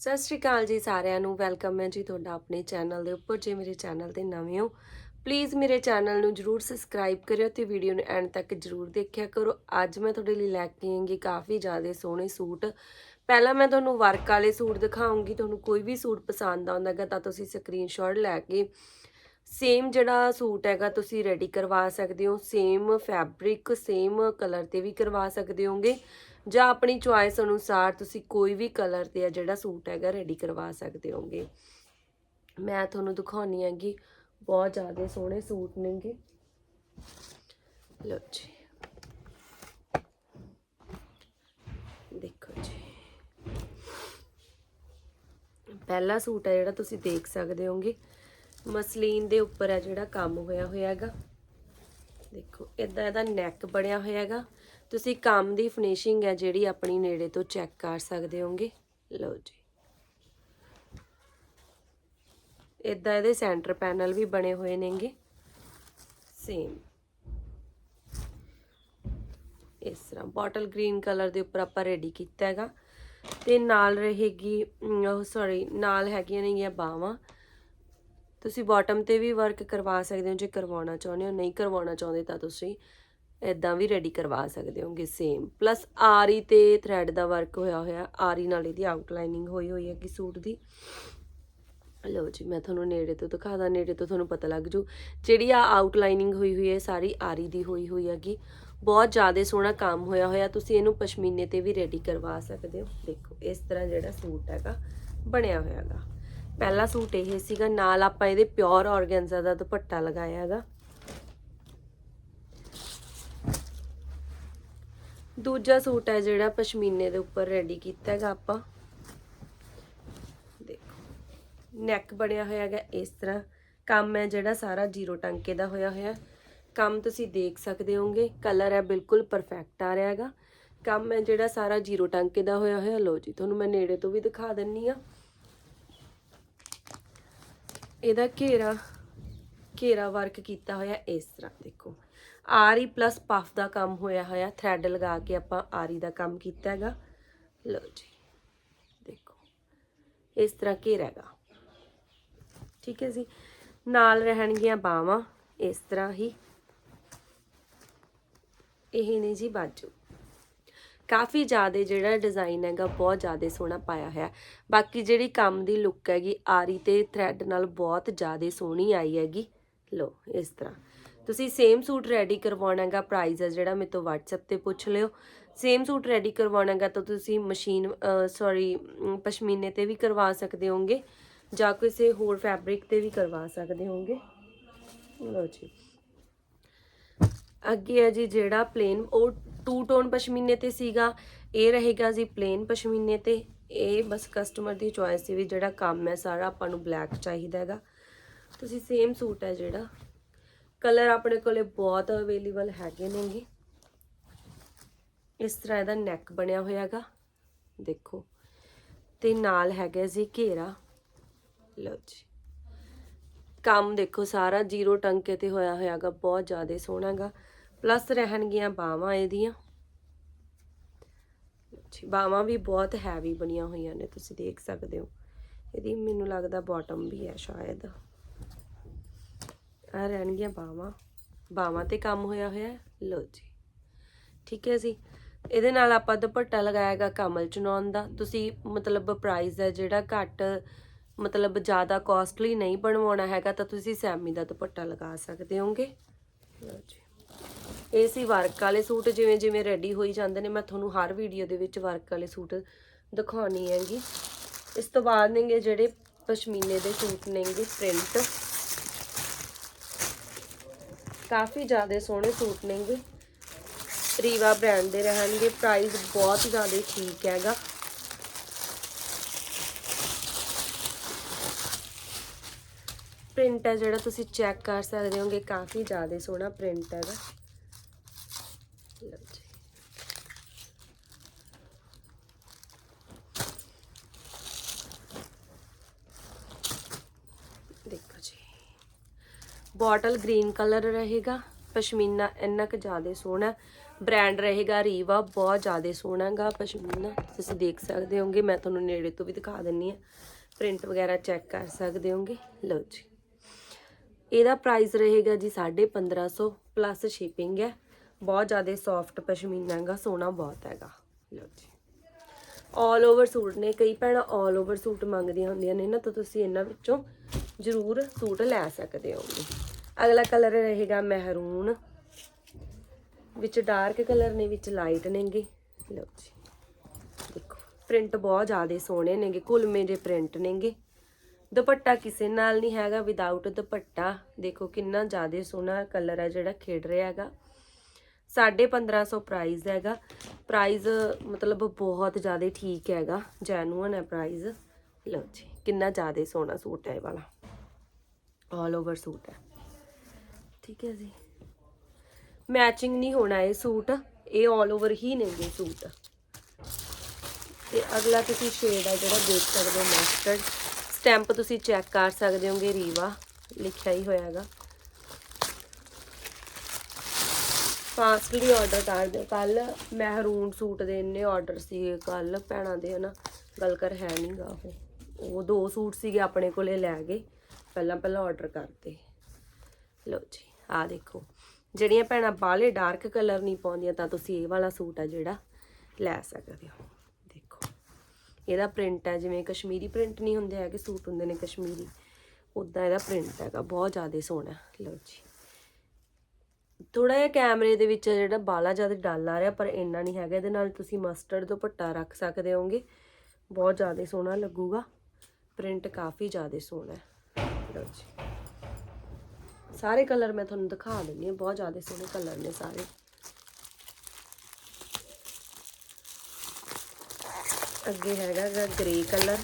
ਸਤਿ ਸ਼੍ਰੀ ਅਕਾਲ ਜੀ ਸਾਰਿਆਂ ਨੂੰ, ਵੈਲਕਮ ਹੈ ਜੀ ਤੁਹਾਡਾ ਆਪਣੇ ਚੈਨਲ ਦੇ ਉੱਪਰ, ਜੇ ਮੇਰੇ ਚੈਨਲ ਤੇ ਨਵੇਂ ਹੋ ਪਲੀਜ਼ ਮੇਰੇ ਚੈਨਲ ਨੂੰ ਜਰੂਰ ਸਬਸਕ੍ਰਾਈਬ ਕਰਿਓ ਤੇ ਵੀਡੀਓ ਨੂੰ ਐਂਡ ਤੱਕ ਜਰੂਰ ਦੇਖਿਆ ਕਰੋ। ਅੱਜ ਮੈਂ ਤੁਹਾਡੇ ਲਈ ਲੈ ਕੇ ਆਂਗੀ ਕਾਫੀ ਜ਼ਿਆਦਾ ਸੋਹਣੇ ਸੂਟ। ਪਹਿਲਾਂ ਮੈਂ ਤੁਹਾਨੂੰ ਵਰਕ ਵਾਲੇ ਸੂਟ ਦਿਖਾਉਂਗੀ, ਤੁਹਾਨੂੰ ਕੋਈ ਵੀ ਸੂਟ ਪਸੰਦ ਆਉਂਦਾਗਾ ਤਾਂ ਤੁਸੀਂ ਸਕਰੀਨਸ਼ਾਟ ਲੈ ਕੇ ਸੇਮ ਜਿਹੜਾ ਸੂਟ ਹੈਗਾ ਤੁਸੀਂ ਰੈਡੀ ਕਰਵਾ ਸਕਦੇ ਹੋ ਸੇਮ ਫੈਬਰਿਕ ਸੇਮ ਕਲਰ ਤੇ ਵੀ ਕਰਵਾ ਸਕਦੇ ਹੋਗੇ। ਜਾਂ ਆਪਣੀ ਚੁਆਇਸ ਅਨੁਸਾਰ ਤੁਸੀਂ ਕੋਈ ਵੀ ਕਲਰ ਤੇ ਆ ਜਿਹੜਾ ਸੂਟ ਹੈਗਾ ਰੈਡੀ ਕਰਵਾ ਸਕਦੇ ਹੋਗੇ। ਮੈਂ ਤੁਹਾਨੂੰ ਦਿਖਾਉਣੀ ਹੈਗੀ, ਬਹੁਤ ਜ਼ਿਆਦਾ ਸੋਹਣੇ ਸੂਟ ਨੇਗੇ। ਲਓ ਜੀ। ਦੇਖੋ ਜੀ। ਪਹਿਲਾ ਸੂਟ ਹੈ ਜਿਹੜਾ ਤੁਸੀਂ ਦੇਖ ਸਕਦੇ ਹੋਗੇ। ਮਸਲੀਨ ਦੇ ਉੱਪਰ ਹੈ ਜਿਹੜਾ ਕੰਮ ਹੋਇਆ ਹੋਇਆ ਹੈਗਾ ਦੇਖੋ ਇਦਾਂ ਇਹਦਾ ਨੈਕ ਬਣਿਆ ਹੋਇਆ ਹੈਗਾ ਤੁਸੀਂ ਕੰਮ ਦੀ ਫਿਨਿਸ਼ਿੰਗ ਹੈ ਜਿਹੜੀ ਆਪਣੀ ਨੇੜੇ ਤੋਂ ਚੈੱਕ ਕਰ ਸਕਦੇ ਹੋਗੇ। ਲਓ ਜੀ। ਇਦਾਂ ਇਹਦੇ ਸੈਂਟਰ ਪੈਨਲ ਵੀ ਬਣੇ ਹੋਏ ਨੇਗੇ। ਸੇਮ ਇਸ ਤਰ੍ਹਾਂ ਬੋਟਲ ਗ੍ਰੀਨ ਕਲਰ ਦੇ ਉੱਪਰ ਆਪਾਂ ਰੈਡੀ ਕੀਤਾ ਹੈਗਾ। ਤੇ ਨਾਲ ਰਹੇਗੀ ਉਹ ਸੌਰੀ ਨਾਲ ਹੈਗੀਆਂ ਨੇਗੀਆਂ ਬਾਹਾਂ। ਤੁਸੀਂ ਬਾਟਮ ਤੇ ਵੀ ਵਰਕ ਕਰਵਾ ਸਕਦੇ ਹੋ, ਜੇ ਕਰਵਾਉਣਾ ਚਾਹੁੰਦੇ ਹੋ, ਨਹੀਂ ਕਰਵਾਉਣਾ ਚਾਹੁੰਦੇ ਤਾਂ ਤੁਸੀਂ ਇਦਾਂ ਵੀ ਰੈਡੀ ਕਰਵਾ ਸਕਦੇ ਹੋਗੇ ਸੇਮ ਪਲੱਸ ਆਰੀ ਤੇ ਥ੍ਰੈਡ ਦਾ ਵਰਕ ਹੋਇਆ ਹੋਇਆ, ਆਰੀ ਨਾਲ ਇਹਦੀ ਆਊਟਲਾਈਨਿੰਗ ਹੋਈ ਹੋਈ ਹੈ ਕਿ ਸੂਟ ਦੀ। ਲਓ ਜੀ, ਮੈਂ ਤੁਹਾਨੂੰ ਨੇੜੇ ਤੋਂ ਦਿਖਾਦਾ ਨੇੜੇ ਤੋਂ ਤੁਹਾਨੂੰ ਪਤਾ ਲੱਗ ਜੂ। ਜਿਹੜੀ ਆ ਆਊਟਲਾਈਨਿੰਗ ਹੋਈ ਹੋਈ ਹੈ, ਸਾਰੀ ਆਰੀ ਦੀ ਹੋਈ ਹੋਈ ਹੈਗੀ। ਬਹੁਤ ਜ਼ਿਆਦਾ ਸੋਹਣਾ ਕੰਮ ਹੋਇਆ ਹੋਇਆ, ਤੁਸੀਂ ਇਹਨੂੰ ਪਸ਼ਮੀਨੇ ਤੇ ਵੀ ਰੈਡੀ ਕਰਵਾ ਸਕਦੇ ਹੋ। ਦੇਖੋ, ਇਸ ਤਰ੍ਹਾਂ ਜਿਹੜਾ ਸੂਟ ਹੈਗਾ, ਬਣਿਆ ਹੋਇਆ ਹੈਗਾ। ਪਹਿਲਾ ਸੂਟ ਇਹ ਸੀਗਾ, ਨਾਲ ਆਪਾਂ ਇਹਦੇ ਪਿਓਰ ਆਰਗੈਂਜ਼ਾ ਦਾ ਦੁਪੱਟਾ ਲਗਾਇਆ ਹੈਗਾ। ਦੂਜਾ ਸੂਟ ਹੈ ਜਿਹੜਾ ਪਸ਼ਮੀਨੇ ਦੇ ਉੱਪਰ ਰੈਡੀ ਕੀਤਾ ਹੈਗਾ ਆਪਾਂ। ਦੇਖੋ ਨੈਕ ਬਣਿਆ ਹੋਇਆ ਹੈਗਾ ਇਸ ਤਰ੍ਹਾਂ। ਕੰਮ ਹੈ ਜਿਹੜਾ ਸਾਰਾ ਜ਼ੀਰੋ ਟਾਂਕੇ ਦਾ ਹੋਇਆ ਹੋਇਆ। ਕੰਮ ਤੁਸੀਂ ਦੇਖ ਸਕਦੇ ਹੋਗੇ ਕਲਰ ਹੈ ਬਿਲਕੁਲ ਪਰਫੈਕਟ ਆ ਰਿਹਾ ਹੈਗਾ। ਕੰਮ ਹੈ ਜਿਹੜਾ ਸਾਰਾ ਜ਼ੀਰੋ ਟਾਂਕੇ ਦਾ ਹੋਇਆ ਹੋਇਆ। ਲੋ ਜੀ, ਤੁਹਾਨੂੰ ਮੈਂ ਨੇੜੇ ਤੋਂ ਵੀ ਦਿਖਾ ਦਿੰਨੀ ਆ। ਇਹਦਾ ਘੇਰਾ ਘੇਰਾ ਵਰਕ ਕੀਤਾ ਹੋਇਆ ਇਸ ਤਰ੍ਹਾਂ, ਦੇਖੋ। ਆਰੀ ਪਲੱਸ ਪਫ ਦਾ ਕੰਮ ਹੋਇਆ ਹੋਇਆ ਥ੍ਰੈਡ ਲਗਾ ਕੇ ਆਪਾਂ ਆਰੀ ਦਾ ਕੰਮ ਕੀਤਾ ਹੈਗਾ। ਲਓ ਜੀ, ਦੇਖੋ, ਇਸ ਤਰ੍ਹਾਂ ਘੇਰਾ ਹੈਗਾ। ਠੀਕ ਹੈ ਜੀ? ਨਾਲ ਰਹਿਣਗੀਆਂ ਬਾਹਾਂ, ਇਸ ਤਰ੍ਹਾਂ ਹੀ। ਇਹ ਨੇ ਜੀ ਬਾਜੂ। ਕਾਫੀ ਜ਼ਿਆਦਾ ਜਿਹੜਾ ਡਿਜ਼ਾਈਨ ਹੈਗਾ, ਬਹੁਤ ਜ਼ਿਆਦਾ ਸੋਹਣਾ ਪਾਇਆ ਹੋਇਆ। ਬਾਕੀ ਜਿਹੜੀ ਕੰਮ ਦੀ ਲੁੱਕ ਹੈਗੀ, ਆਰੀ ਤੇ ਥ੍ਰੈਡ ਨਾਲ ਬਹੁਤ ਜ਼ਿਆਦਾ ਸੋਹਣੀ ਆਈ ਹੈਗੀ। ਲੋ ਇਸ ਤਰ੍ਹਾਂ। ਤੁਸੀਂ ਸੇਮ ਸੂਟ ਰੈਡੀ ਕਰਵਾਉਣਾ ਹੈਗਾ ਪ੍ਰਾਈਸ ਹੈ ਜਿਹੜਾ, ਮੇਰੇ ਤੋਂ WhatsApp ਤੇ ਪੁੱਛ ਲਿਓ। ਸੇਮ ਸੂਟ ਰੈਡੀ ਕਰਵਾਉਣਾ ਹੈਗਾ ਤਾਂ ਤੁਸੀਂ ਮਸ਼ੀਨ ਸੌਰੀ ਪਸ਼ਮੀਨੇ ਤੇ ਵੀ ਕਰਵਾ ਸਕਦੇ ਹੋਗੇ ਜਾਂ ਕਿਸੇ ਹੋਰ ਫੈਬਰਿਕ ਤੇ ਵੀ ਕਰਵਾ ਸਕਦੇ ਹੋਗੇ ਲੋ ਜੀ। ਅੱਗੇ ਹੈ ਜੀ ਜਿਹੜਾ ਪਲੇਨ ਉਹ ਟੂ ਟੋਨ ਪਸ਼ਮੀਨੇ ਤੇ ਸੀਗਾ। ਇਹ ਰਹੇਗਾ ਜੀ ਪਲੇਨ ਪਸ਼ਮੀਨੇ ਤੇ। ਇਹ ਬਸ ਕਸਟਮਰ ਦੀ ਚੁਆਇਸ ਸੀ ਵੀ ਜਿਹੜਾ ਕੰਮ ਹੈ, ਸਾਰਾ ਆਪਾਂ ਨੂੰ ਬਲੈਕ ਚਾਹੀਦਾ ਹੈਗਾ। ਤੁਸੀਂ ਸੇਮ ਸੂਟ ਹੈ ਜਿਹੜਾ। ਕਲਰ ਆਪਣੇ ਕੋਲੇ ਬਹੁਤ ਅਵੇਲੇਬਲ ਹੈਗੇ ਨੇਗੇ। ਇਸ ਤਰ੍ਹਾਂ ਇਹਦਾ ਨੈਕ ਬਣਿਆ ਹੋਇਆ ਹੈਗਾ। ਦੇਖੋ। ਤੇ ਨਾਲ ਹੈਗਾ ਜੀ ਘੇਰਾ। ਲਓ ਜੀ। ਕੰਮ ਦੇਖੋ, ਸਾਰਾ ਜ਼ੀਰੋ ਟੰਕੇ ਤੇ ਹੋਇਆ ਹੋਇਆਗਾ ਬਹੁਤ ਜ਼ਿਆਦਾ ਸੋਹਣਾਗਾ ਪਲੱਸ ਰਹਿਣਗੀਆਂ ਬਾਹਾਂ ਇਹਦੀਆਂ। ਜੀ ਬਾਹਾਂ ਵੀ ਬਹੁਤ ਹੈਵੀ ਬਣੀਆਂ ਹੋਈਆਂ ਨੇ, ਤੁਸੀਂ ਦੇਖ ਸਕਦੇ ਹੋ। ਇਹਦੀ ਮੈਨੂੰ ਲੱਗਦਾ ਬਾਟਮ ਵੀ ਹੈ ਸ਼ਾਇਦ। ਆ ਰਹਿਣਗੀਆਂ ਬਾਹਾਂ। ਬਾਹਾਂ ਤੇ ਕੰਮ ਹੋਇਆ ਹੋਇਆ ਹੈ। ਲੋ ਜੀ। ਠੀਕ ਹੈ ਜੀ। ਇਹਦੇ ਨਾਲ ਆਪਾਂ ਦੁਪੱਟਾ ਲਗਾਇਆਗਾ ਕਮਲ ਚਨੌਨ ਦਾ। ਤੁਸੀਂ ਮਤਲਬ ਪ੍ਰਾਈਸ ਹੈ ਜਿਹੜਾ ਘੱਟ, ਮਤਲਬ ਜ਼ਿਆਦਾ ਕਾਸਟਲੀ ਨਹੀਂ ਬਣਵਾਉਣਾ ਹੈਗਾ ਤਾਂ ਤੁਸੀਂ ਸੈਮੀ ਦਾ ਦੁਪੱਟਾ ਲਗਾ ਸਕਦੇ ਹੋਗੇ। ਲਓ ਜੀ। ਇਹ ਸੀ ਵਰਕ ਵਾਲੇ ਸੂਟ, ਜਿਵੇਂ ਜਿਵੇਂ ਰੈਡੀ ਹੋਈ ਜਾਂਦੇ ਨੇ, ਮੈਂ ਤੁਹਾਨੂੰ ਹਰ ਵੀਡੀਓ ਦੇ ਵਿੱਚ ਵਰਕ ਵਾਲੇ ਸੂਟ ਦਿਖਾਉਣੀ ਹੈਗੀ। ਇਸ ਤੋਂ ਬਾਅਦ ਨੇਗੇ ਜਿਹੜੇ ਪਸ਼ਮੀਨੇ ਦੇ ਸੂਟ ਨੇਗੇ ਪ੍ਰਿੰਟ ਕਾਫੀ ਜ਼ਿਆਦਾ ਸੋਹਣੇ ਸੂਟ ਨੇਗੇ। ਰੀਵਾ ਬ੍ਰਾਂਡ ਦੇ ਰਹਿਣਗੇ ਪ੍ਰਾਈਸ ਬਹੁਤ ਜ਼ਿਆਦਾ ਠੀਕ ਹੈਗਾ। ਪ੍ਰਿੰਟ ਹੈ ਜਿਹੜਾ ਤੁਸੀਂ ਚੈੱਕ ਕਰ ਸਕਦੇ ਹੋਗੇ, ਕਾਫੀ ਜ਼ਿਆਦਾ ਸੋਹਣਾ ਪ੍ਰਿੰਟ ਹੈਗਾ। ਲਓ ਜੀ। ਦੇਖੋ ਜੀ। ਬੋਟਲ ਗ੍ਰੀਨ ਕਲਰ ਰਹੇਗਾ, ਪਸ਼ਮੀਨਾ ਇੰਨਾ ਕੁ ਜ਼ਿਆਦਾ ਸੋਹਣਾ ਬ੍ਰਾਂਡ ਰਹੇਗਾ, ਰੀਵਾ ਬਹੁਤ ਜ਼ਿਆਦਾ ਸੋਹਣਾਗਾ ਪਸ਼ਮੀਨਾ। ਤੁਸੀਂ ਦੇਖ ਸਕਦੇ ਹੋਗੇ, ਮੈਂ ਤੁਹਾਨੂੰ ਨੇੜੇ ਤੋਂ ਵੀ ਦਿਖਾ ਦਿੰਨੀ ਆ। ਪ੍ਰਿੰਟ ਵਗੈਰਾ ਚੈੱਕ ਕਰ ਸਕਦੇ ਹੋਗੇ। ਲਓ ਜੀ। ਇਹਦਾ ਪ੍ਰਾਈਸ ਰਹੇਗਾ ਜੀ 1550 ਪਲੱਸ ਸ਼ਿਪਿੰਗ ਹੈ। ਬਹੁਤ ਜ਼ਿਆਦਾ ਸੌਫਟ ਪਸ਼ਮੀਨਾ ਹੈਗਾ, ਸੋਹਣਾ ਬਹੁਤ ਹੈਗਾ। ਲਓ ਜੀ। ਆਲ ਓਵਰ ਸੂਟ ਨੇ, ਕਈ ਭੈਣਾਂ ਆਲ ਓਵਰ ਸੂਟ ਮੰਗਦੀਆਂ ਹੁੰਦੀਆਂ ਨੇ ਨਾ, ਤਾਂ ਤੁਸੀਂ ਇਹਨਾਂ ਵਿੱਚੋਂ ਜ਼ਰੂਰ ਸੂਟ ਲੈ ਸਕਦੇ ਹੋ ਅਗਲਾ ਕਲਰ ਰਹੇਗਾ ਮਹਿਰੂਨ ਵਿੱਚ ਡਾਰਕ ਕਲਰ ਨੇ, ਵਿੱਚ ਲਾਈਟ ਨੇਗੇ। ਲਓ ਜੀ। ਦੇਖੋ ਪ੍ਰਿੰਟ ਬਹੁਤ ਜ਼ਿਆਦਾ ਸੋਹਣੇ ਨੇਗੇ ਕੁਲਮੇ ਦੇ ਪ੍ਰਿੰਟ ਨੇਗੇ। ਦੁਪੱਟਾ ਕਿਸੇ ਨਾਲ ਨਹੀਂ ਹੈਗਾ ਵਿਦਆਊਟ ਦੁਪੱਟਾ। ਦੇਖੋ ਕਿੰਨਾ ਜ਼ਿਆਦਾ ਸੋਹਣਾ ਕਲਰ ਹੈ ਜਿਹੜਾ ਖੇਡ ਰਿਹਾ ਹੈਗਾ। 1550 ਪ੍ਰਾਈਸ ਹੈਗਾ। ਪ੍ਰਾਈਸ ਮਤਲਬ ਬਹੁਤ ਜ਼ਿਆਦਾ ਠੀਕ ਹੈਗਾ ਜੈਨੂਅਨ ਹੈ ਪ੍ਰਾਈਸ ਲਓ ਜੀ, ਕਿੰਨਾ ਜ਼ਿਆਦਾ ਸੋਹਣਾ ਸੂਟ ਹੈ ਇਹ ਵਾਲਾ। ਆਲ ਓਵਰ ਸੂਟ ਹੈ। ਠੀਕ ਹੈ ਜੀ। ਮੈਚਿੰਗ ਨਹੀਂ ਹੋਣਾ ਇਹ ਸੂਟ, ਇਹ ਆਲ ਓਵਰ ਹੀ ਨੇਗੇ ਸੂਟ। ਤੇ ਅਗਲਾ ਤੁਸੀਂ ਸ਼ੇਡ ਹੈ ਜਿਹੜਾ ਦੇਖ ਸਕਦੇ ਹੋ ਮਸਟਰਡ ਸਟੈਂਪ ਤੁਸੀਂ ਚੈੱਕ ਕਰ ਸਕਦੇ ਹੋਗੇ, ਰੀਵਾ ਲਿਖਿਆ ਹੀ ਹੋਇਆ ਹੈਗਾ। ਫਾਸਟਲੀ ਆਰਡਰ ਕਰ ਦਿਓ, ਕੱਲ ਮਹਿਰੂਨ ਸੂਟ ਦੇ ਇੰਨੇ ਆਰਡਰ ਸੀਗੇ, ਕੱਲ ਭੈਣਾਂ ਦੇ ਹਨਾ, ਗੱਲ ਕਰ ਹੈ ਨਹੀਂਗਾ ਉਹ। ਉਹ ਦੋ ਸੂਟ ਸੀਗੇ ਆਪਣੇ ਕੋਲੇ ਲੈ ਗਏ, ਪਹਿਲਾਂ ਪਹਿਲਾਂ ਆਰਡਰ ਕਰਤੇ ਲਓ ਜੀ ਆ ਦੇਖੋ, ਜਿਹੜੀਆਂ ਭੈਣਾਂ ਬਾਹਲੇ ਡਾਰਕ ਕਲਰ ਨਹੀਂ ਪਾਉਂਦੀਆਂ, ਤਾਂ ਤੁਸੀਂ ਇਹ ਵਾਲਾ ਸੂਟ ਆ ਜਿਹੜਾ ਲੈ ਸਕਦੇ ਹੋ। ਇਹਦਾ ਪ੍ਰਿੰਟ ਹੈ, ਜਿਵੇਂ ਕਸ਼ਮੀਰੀ ਪ੍ਰਿੰਟ ਨਹੀਂ ਹੁੰਦੇ ਹੈਗੇ, ਸੂਟ ਹੁੰਦੇ ਨੇ ਕਸ਼ਮੀਰੀ। ਉਦਾਂ ਇਹਦਾ ਪ੍ਰਿੰਟ ਹੈਗਾ, ਬਹੁਤ ਜ਼ਿਆਦਾ ਸੋਹਣਾ ਲਓ ਜੀ। ਥੋੜਾ ਜਿਹਾ ਕੈਮਰੇ ਦੇ ਵਿੱਚ ਜਿਹੜਾ ਬਾਲਾ ਜ਼ਿਆਦਾ ਡਲ ਆ ਰਿਹਾ, ਪਰ ਇੰਨਾ ਨਹੀਂ ਹੈਗਾ। ਇਹਦੇ ਨਾਲ ਤੁਸੀਂ ਮਸਟਰਡ ਦੁਪੱਟਾ ਰੱਖ ਸਕਦੇ ਹੋਗੇ ਬਹੁਤ ਜ਼ਿਆਦਾ ਸੋਹਣਾ ਲੱਗੂਗਾ। ਪ੍ਰਿੰਟ ਕਾਫੀ ਜ਼ਿਆਦਾ ਸੋਹਣਾ ਹੈ। ਲਓ ਜੀ। ਸਾਰੇ ਕਲਰ ਮੈਂ ਤੁਹਾਨੂੰ ਦਿਖਾ ਦਿੰਦੀ ਹਾਂ। ਬਹੁਤ ਜ਼ਿਆਦਾ ਸੋਹਣੇ ਕਲਰ ਨੇ ਸਾਰੇ। ਅੱਗੇ ਹੈਗਾ ਗਾ ਗ੍ਰੇ ਕਲਰ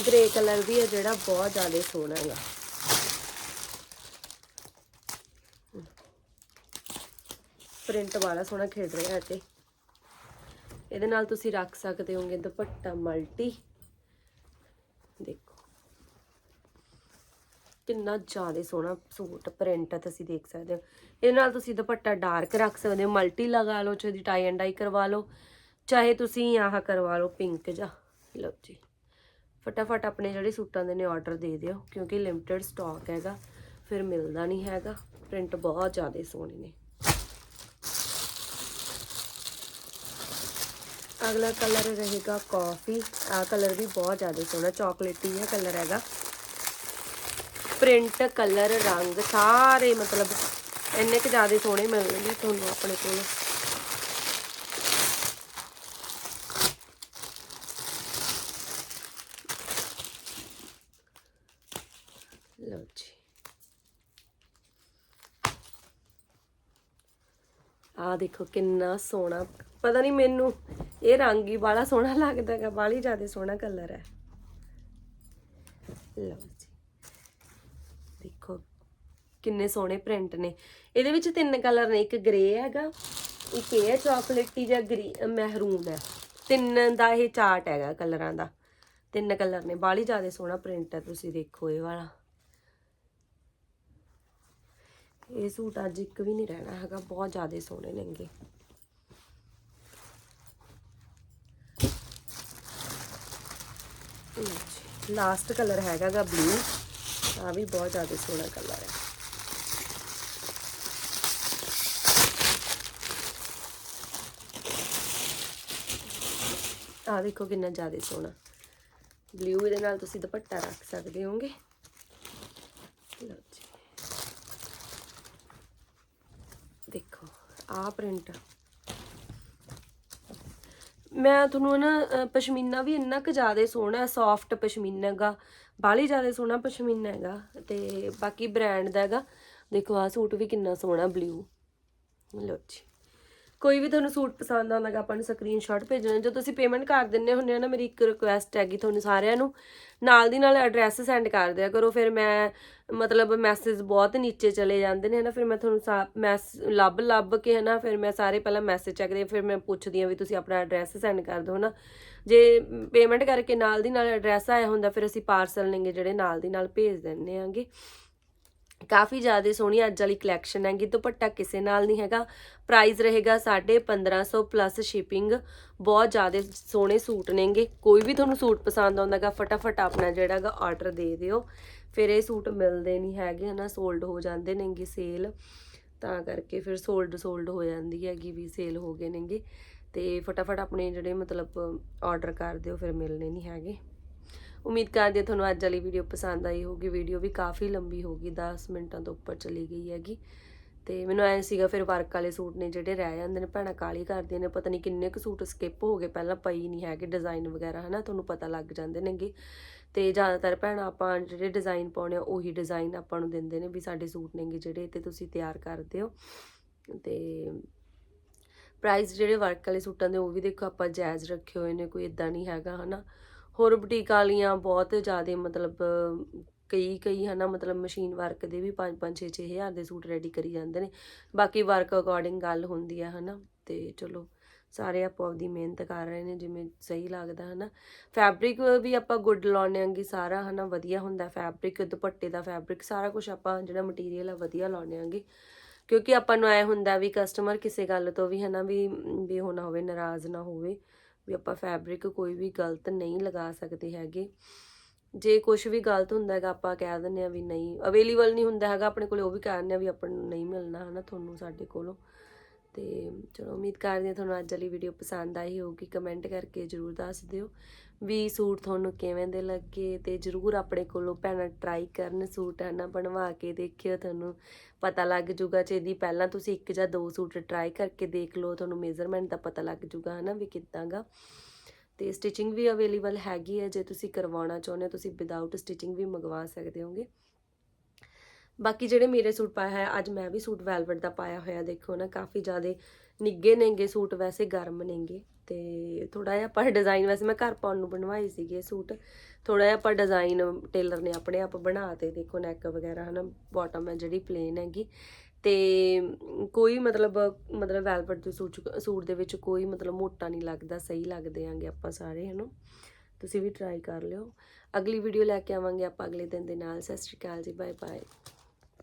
ਗ੍ਰੇ ਕਲਰ ਵੀ ਹੈ ਜਿਹੜਾ ਬਹੁਤ ਜ਼ਿਆਦਾ ਸੋਹਣਾ ਹੈਗਾ। ਪ੍ਰਿੰਟ ਵਾਲਾ ਸੋਹਣਾ ਖੇਡ ਰਿਹਾ ਹੈ ਤੇ ਇਹਦੇ ਨਾਲ ਤੁਸੀਂ ਰੱਖ ਸਕਦੇ ਹੋਗੇ ਦੁਪੱਟਾ ਮਲਟੀ ਦੇਖੋ ਕਿੰਨਾ ਜ਼ਿਆਦਾ ਸੋਹਣਾ ਸੂਟ ਪ੍ਰਿੰਟ ਤੁਸੀਂ ਦੇਖ ਸਕਦੇ ਹੋ। ਇਹਦੇ ਨਾਲ ਤੁਸੀਂ ਦੁਪੱਟਾ ਡਾਰਕ ਰੱਖ ਸਕਦੇ ਹੋ ਮਲਟੀ ਲਗਾ ਲਓ ਚਾਹੇ ਟਾਈ ਐਂਡ ਡਾਈ ਕਰਵਾ ਲਓ, ਚਾਹੇ ਤੁਸੀਂ ਆਹ ਕਰਵਾ ਲਓ ਪਿੰਕ ਜਾਂ ਲਓ ਜੀ। ਫਟਾਫਟ ਆਪਣੇ ਜਿਹੜੇ ਸੂਟਾਂ ਦੇ ਨੇ ਆਰਡਰ ਦੇ ਦਿਓ, ਕਿਉਂਕਿ ਲਿਮਟਿਡ ਸਟਾਕ ਹੈਗਾ, ਫਿਰ ਮਿਲਦਾ ਨਹੀਂ ਹੈਗਾ। ਪ੍ਰਿੰਟ ਬਹੁਤ ਜ਼ਿਆਦਾ ਸੋਹਣੇ ਨੇ। ਅਗਲਾ ਕਲਰ ਰਹੇਗਾ ਕਾਫੀ ਆ ਕਲਰ ਵੀ ਬਹੁਤ ਜ਼ਿਆਦਾ ਸੋਹਣਾ ਚਾਕਲੇਟੀ ਹੈ ਕਲਰ ਹੈਗਾ। ਪ੍ਰਿੰਟ ਕਲਰ ਰੰਗ ਸਾਰੇ ਮਤਲਬ ਇੰਨੇ ਕੁ ਜ਼ਿਆਦਾ ਸੋਹਣੇ ਮਿਲਣਗੇ ਤੁਹਾਨੂੰ ਆਪਣੇ ਕੋਲ। ਲਓ ਜੀ। ਆ ਦੇਖੋ ਕਿੰਨਾ ਸੋਹਣਾ, ਪਤਾ ਨਹੀਂ ਮੈਨੂੰ ਇਹ ਰੰਗ ਹੀ ਬਾਲਾ ਸੋਹਣਾ ਲੱਗਦਾ ਹੈਗਾ ਬਾਲੀ ਜ਼ਿਆਦਾ ਸੋਹਣਾ ਕਲਰ ਹੈ। ਲਓ ਕਿੰਨੇ ਸੋਹਣੇ ਪ੍ਰਿੰਟ ਨੇ। ਇਹਦੇ ਵਿੱਚ ਤਿੰਨ ਕਲਰ ਨੇ, ਇੱਕ ਗ੍ਰੇ ਹੈਗਾ, ਇੱਕ ਇਹ ਚਾਕਲੇਟੀ ਜਾਂ ਗ੍ਰੀ ਮਹਿਰੂਨ ਹੈ। ਤਿੰਨ ਦਾ ਇਹ ਚਾਰਟ ਹੈਗਾ ਕਲਰਾਂ ਦਾ। ਤਿੰਨ ਕਲਰ ਨੇ ਬਾਲੀ ਜ਼ਿਆਦਾ ਸੋਹਣਾ ਪ੍ਰਿੰਟ ਹੈ, ਤੁਸੀਂ ਦੇਖੋ ਇਹ ਵਾਲਾ। ਇਹ ਸੂਟ ਅੱਜ ਇੱਕ ਵੀ ਨਹੀਂ ਰਹਿਣਾ ਹੈਗਾ, ਬਹੁਤ ਜ਼ਿਆਦਾ ਸੋਹਣੇ ਨੇਗੇ ਲਾਸਟ ਕਲਰ ਹੈਗਾਗਾ ਬਲੂ ਆ ਵੀ ਬਹੁਤ ਜ਼ਿਆਦਾ ਸੋਹਣਾ ਕਲਰ ਹੈ। ਆ ਦੇਖੋ ਕਿੰਨਾ ਜ਼ਿਆਦਾ ਸੋਹਣਾ। ਬਲੂ ਇਹਦੇ ਨਾਲ ਤੁਸੀਂ ਦੁਪੱਟਾ ਰੱਖ ਸਕਦੇ ਹੋਗੇ ਲਓ ਜੀ। ਦੇਖੋ, ਆਹ ਪ੍ਰਿੰਟ ਮੈਂ ਤੁਹਾਨੂੰ ਨਾ ਪਸ਼ਮੀਨਾ ਵੀ ਇੰਨਾ ਕੁ ਜ਼ਿਆਦਾ ਸੋਹਣਾ ਸੌਫਟ ਪਸ਼ਮੀਨਾ ਹੈਗਾ ਬਾਲੀ ਜ਼ਿਆਦਾ ਸੋਹਣਾ ਪਸ਼ਮੀਨਾ ਹੈਗਾ, ਤੇ ਬਾਕੀ ਬ੍ਰਾਂਡ ਦਾ ਹੈਗਾ। ਦੇਖੋ, ਆਹ ਸੂਟ ਵੀ ਕਿੰਨਾ ਸੋਹਣਾ ਬਲੂ ਲੋ ਜੀ। ਕੋਈ ਵੀ ਤੁਹਾਨੂੰ ਸੂਟ ਪਸੰਦ ਆਉਂਦਾਗਾ ਆਪਾਂ ਨੂੰ ਸਕਰੀਨਸ਼ਾਟ ਭੇਜਣਾ। ਜਦੋਂ ਤੁਸੀਂ ਪੇਮੈਂਟ ਕਰ ਦਿੰਨੇ ਹੁੰਦੇ ਆ ਨਾ, ਮੇਰੀ ਇੱਕ ਰਿਕੁਐਸਟ ਹੈਗੀ ਤੁਹਾਨੂੰ ਸਾਰਿਆਂ ਨੂੰ। ਨਾਲ ਦੀ ਨਾਲ ਐਡਰੈਸ ਸੈਂਡ ਕਰ ਦਿਆ ਕਰੋ, ਫਿਰ ਮੈਂ ਮਤਲਬ ਮੈਸੇਜ ਬਹੁਤ ਨੀਚੇ ਚਲੇ ਜਾਂਦੇ ਨੇ, ਹਨਾ। ਫਿਰ ਮੈਂ ਤੁਹਾਨੂੰ ਮੈਸ ਲੱਭ ਲੱਭ ਕੇ, ਹਨਾ, ਫਿਰ ਮੈਂ ਸਾਰੇ ਪਹਿਲਾਂ ਮੈਸੇਜ ਚੱਕਦੀ ਹਾਂ ਫਿਰ ਮੈਂ ਪੁੱਛਦੀ ਹਾਂ ਵੀ ਤੁਸੀਂ ਆਪਣਾ ਐਡਰੈਸ ਸੈਂਡ ਕਰ ਦਿਓ, ਹਨਾ। ਜੇ ਪੇਮੈਂਟ ਕਰਕੇ ਨਾਲ ਦੀ ਨਾਲ ਐਡਰੈਸ ਆਇਆ ਹੁੰਦਾ, ਫਿਰ ਅਸੀਂ ਪਾਰਸਲ ਨੇਗੇ ਜਿਹੜੇ ਨਾਲ ਦੀ ਨਾਲ ਭੇਜ ਦਿੰਨੇ ਆਂਗੇ। ਕਾਫੀ ਜ਼ਿਆਦਾ ਸੋਹਣੀ ਅੱਜ ਵਾਲੀ ਕਲੈਕਸ਼ਨ ਹੈਗੀ, ਦੁਪੱਟਾ ਕਿਸੇ ਨਾਲ ਨਹੀਂ ਹੈਗਾ। ਪ੍ਰਾਈਸ ਰਹੇਗਾ 1550 ਪਲੱਸ ਸ਼ਿਪਿੰਗ ਬਹੁਤ ਜ਼ਿਆਦਾ ਸੋਹਣੇ ਸੂਟ ਨੇਗੇ। ਕੋਈ ਵੀ ਤੁਹਾਨੂੰ ਸੂਟ ਪਸੰਦ ਆਉਂਦਾਗਾ ਫਟਾਫਟ ਆਪਣਾ ਜਿਹੜਾਗਾ ਆਰਡਰ ਦੇ ਦਿਓ। ਫਿਰ ਇਹ ਸੂਟ ਮਿਲਦੇ ਨਹੀਂ ਹੈਗੇ, ਹਨਾ ਸੋਲਡ ਹੋ ਜਾਂਦੇ ਨੇਗੇ ਸੇਲ ਤਾਂ ਕਰਕੇ ਫਿਰ ਸੋਲਡ ਸੋਲਡ ਹੋ ਜਾਂਦੀ ਹੈਗੀ ਵੀ ਸੇਲ ਹੋ ਗਏ ਨੇਗੇ। ਤੇ ਫਟਾਫਟ ਆਪਣੇ ਜਿਹੜੇ ਮਤਲਬ ਆਰਡਰ ਕਰ ਦਿਓ, ਫਿਰ ਮਿਲਣੇ ਨਹੀਂ ਹੈਗੇ। ਉਮੀਦ ਕਰਦੇ ਹਾਂ ਤੁਹਾਨੂੰ ਅੱਜ ਵਾਲੀ ਵੀਡੀਓ ਪਸੰਦ ਆਈ ਹੋਗੀ ਵੀਡੀਓ ਵੀ ਕਾਫੀ ਲੰਬੀ ਹੋ ਗਈ 10 ਮਿੰਟਾਂ ਤੋਂ ਉੱਪਰ ਚਲੀ ਗਈ ਹੈਗੀ। ਤੇ ਮੈਨੂੰ ਐ ਸੀਗਾ ਫਿਰ ਵਰਕ ਵਾਲੇ ਸੂਟ ਨੇ ਜਿਹੜੇ ਰਹਿ ਜਾਂਦੇ ਨੇ, ਭੈਣਾਂ ਕਾਲੀ ਕਰਦੀਆਂ ਨੇ, ਪਤਾ ਨਹੀਂ ਕਿੰਨੇ ਕੁ ਸੂਟ ਸਕਿਪ ਹੋ ਗਏ, ਪਹਿਲਾਂ ਪਈ ਨਹੀਂ ਹੈਗੇ ਡਿਜ਼ਾਈਨ ਵਗੈਰਾ, ਹਨਾ, ਤੁਹਾਨੂੰ ਪਤਾ ਲੱਗ ਜਾਂਦੇ ਨੇਗੇ। ਤੇ ਜ਼ਿਆਦਾਤਰ ਭੈਣਾਂ ਆਪਾਂ ਜਿਹੜੇ ਡਿਜ਼ਾਈਨ ਪਾਉਣੇ ਆ, ਉਹੀ ਡਿਜ਼ਾਈਨ ਆਪਾਂ ਨੂੰ ਦਿੰਦੇ ਨੇ ਵੀ ਸਾਡੇ ਸੂਟ ਨੇਗੇ ਜਿਹੜੇ, ਤੇ ਤੁਸੀਂ ਤਿਆਰ ਕਰਦੇ ਹੋ। ਤੇ ਪ੍ਰਾਈਸ ਜਿਹੜੇ ਵਰਕ ਵਾਲੇ ਸੂਟਾਂ ਦੇ, ਉਹ ਵੀ ਦੇਖੋ ਆਪਾਂ ਜਾਇਜ਼ ਰੱਖੇ ਹੋਏ ਨੇ, ਕੋਈ ਇਦਾਂ ਨਹੀਂ ਹੈਗਾ, ਹਨਾ। ਹੋਰ ਬੁਟੀਕ ਵਾਲੀਆਂ ਬਹੁਤ ਜ਼ਿਆਦਾ ਮਤਲਬ, ਕਈ ਕਈ ਹਨਾ, ਮਤਲਬ ਮਸ਼ੀਨ ਵਰਕ ਦੇ ਵੀ 5 5 6 6 ਹਜ਼ਾਰ ਦੇ ਸੂਟ ਰੈਡੀ ਕਰੀ ਜਾਂਦੇ ਨੇ। ਬਾਕੀ ਵਰਕ ਅਕੋਰਡਿੰਗ ਗੱਲ ਹੁੰਦੀ ਹੈ ਹਨਾ, ਤੇ ਚਲੋ, ਸਾਰੇ ਆਪੋ ਆਪਦੀ ਮਿਹਨਤ ਕਰ ਰਹੇ ਨੇ, ਜਿਵੇਂ ਸਹੀ ਲੱਗਦਾ ਹਨਾ। ਫੈਬਰਿਕ ਵੀ ਆਪਾਂ ਗੁੱਡ ਲਾਉਣੇ ਆਂਗੇ ਸਾਰਾ ਹਨਾ, ਵਧੀਆ ਹੁੰਦਾ ਫੈਬਰਿਕ ਦੁਪੱਟੇ ਦਾ ਫੈਬਰਿਕ ਸਾਰਾ ਕੁਝ ਆਪਾਂ ਜਿਹੜਾ ਮਟੀਰੀਅਲ ਆ, ਵਧੀਆ ਲਾਉਣੇ ਆਂਗੇ ਕਿਉਂਕਿ ਆਪਾਂ ਨੂੰ ਐ ਹੁੰਦਾ ਵੀ ਕਸਟਮਰ ਕਿਸੇ ਗੱਲ ਤੋਂ ਵੀ ਹਨਾ, ਵੀ ਵੀ ਉਹ ਨਾ ਹੋਵੇ, ਨਾਰਾਜ਼ ਨਾ ਹੋਵੇ। ਵੀ ਆਪਾਂ ਫੈਬਰਿਕ ਕੋਈ ਵੀ ਗਲਤ ਨਹੀਂ ਲਗਾ ਸਕਦੇ ਹੈਗੇ। ਜੇ ਕੁਝ ਵੀ ਗਲਤ ਹੁੰਦਾ ਹੈਗਾ, ਆਪਾਂ ਕਹਿ ਦਿੰਦੇ ਆ ਵੀ ਨਹੀਂ ਅਵੇਲੇਬਲ ਨਹੀਂ ਹੁੰਦਾ ਹੈਗਾ, ਆਪਣੇ ਕੋਲੇ ਉਹ ਵੀ ਕਹਿ ਦਿੰਦੇ ਆ ਵੀ ਆਪਾਂ ਨੂੰ ਨਹੀਂ ਮਿਲਣਾ ਹਨਾ ਤੁਹਾਨੂੰ ਸਾਡੇ ਕੋਲੋਂ। ਤੇ ਚਲੋ ਉਮੀਦ ਕਰਦੇ ਹਾਂ ਤੁਹਾਨੂੰ ਅੱਜ ਵਾਲੀ ਵੀਡੀਓ ਪਸੰਦ ਆਈ ਹੋਊਗੀ। ਕਮੈਂਟ ਕਰਕੇ ਜਰੂਰ ਦੱਸ ਦਿਓ। ਵੀ ਸੂਟ ਤੁਹਾਨੂੰ ਕਿਵੇਂ ਦੇ ਲੱਗੇ ਤੇ ਜਰੂਰ ਆਪਣੇ ਕੋਲੋਂ ਭੈਣਾਂ ਟਰਾਈ ਕਰਨ ਸੂਟ ਹਨਾ ਬਣਵਾ ਕੇ ਦੇਖਿਓ ਤੁਹਾਨੂੰ ਪਤਾ ਲੱਗ ਜੂਗਾ ਜੇ ਦੀ ਪਹਿਲਾਂ ਤੁਸੀਂ ਇੱਕ ਜਾਂ ਦੋ ਸੂਟ ਟਰਾਈ ਕਰਕੇ ਦੇਖ ਲਓ, ਤੁਹਾਨੂੰ ਮੇਜ਼ਰਮੈਂਟ ਦਾ ਪਤਾ ਲੱਗ ਜੂਗਾ ਹਨਾ ਵੀ ਕਿੱਦਾਂਗਾ ਤੇ ਸਟਿਚਿੰਗ ਵੀ ਅਵੇਲੇਬਲ ਹੈਗੀ ਹੈ, ਜੇ ਤੁਸੀਂ ਕਰਵਾਉਣਾ ਚਾਹੁੰਦੇ ਹੋ ਤੁਸੀਂ ਵਿਦਆਊਟ ਸਟਿਚਿੰਗ ਵੀ ਮੰਗਵਾ ਸਕਦੇ ਹੋਗੇ। ਬਾਕੀ ਜਿਹੜੇ ਮੇਰੇ ਸੂਟ ਪਾਇਆ ਹੈ ਅੱਜ ਮੈਂ ਵੀ ਸੂਟ ਵੈਲਵਟ ਦਾ ਪਾਇਆ ਹੋਇਆ, ਦੇਖੋ ਨਾ ਕਾਫੀ ਜ਼ਿਆਦਾ ਨਿੱਗੇ ਨੇਗੇ ਸੂਟ, ਵੈਸੇ ਗਰਮ ਨੇਗੇ ਤੇ ਥੋੜਾ ਜਿਹਾ, ਪਰ ਡਿਜ਼ਾਈਨ ਵੈਸੇ ਮੈਂ ਘਰ ਪਾਉਣ ਨੂੰ ਬਣਵਾਏ ਸੀਗੇ ਸੂਟ। ਥੋੜਾ ਜਿਹਾ ਪਰ ਡਿਜ਼ਾਈਨ ਟੇਲਰ ਨੇ ਆਪਣੇ ਆਪ ਬਣਾ ਤੇ ਦੇਖੋ ਨੈਕ ਵਗੈਰਾ, ਹਨਾ ਬਾਟਮ ਹੈ ਜਿਹੜੀ ਪਲੇਨ ਹੈਗੀ। ਤੇ ਕੋਈ ਮਤਲਬ ਮਤਲਬ ਵੈਲਵਟ ਦੇ ਸੂਟ 'ਚ- ਸੂਟ ਦੇ ਵਿੱਚ ਕੋਈ ਮਤਲਬ ਮੋਟਾ ਨਹੀਂ ਲੱਗਦਾ, ਸਹੀ ਲੱਗਦੇ ਆਂਗੇ ਆਪਾਂ ਸਾਰੇ, ਹਨਾ। ਤੁਸੀਂ ਵੀ ਟਰਾਈ ਕਰ ਲਿਓ। ਅਗਲੀ ਵੀਡੀਓ ਲੈ ਕੇ ਆਵਾਂਗੇ ਆਪਾਂ, ਅਗਲੇ ਦਿਨ ਦੇ ਨਾਲ। ਸਤਿ ਸ਼੍ਰੀ ਅਕਾਲ ਜੀ ਬਾਏ ਬਾਏ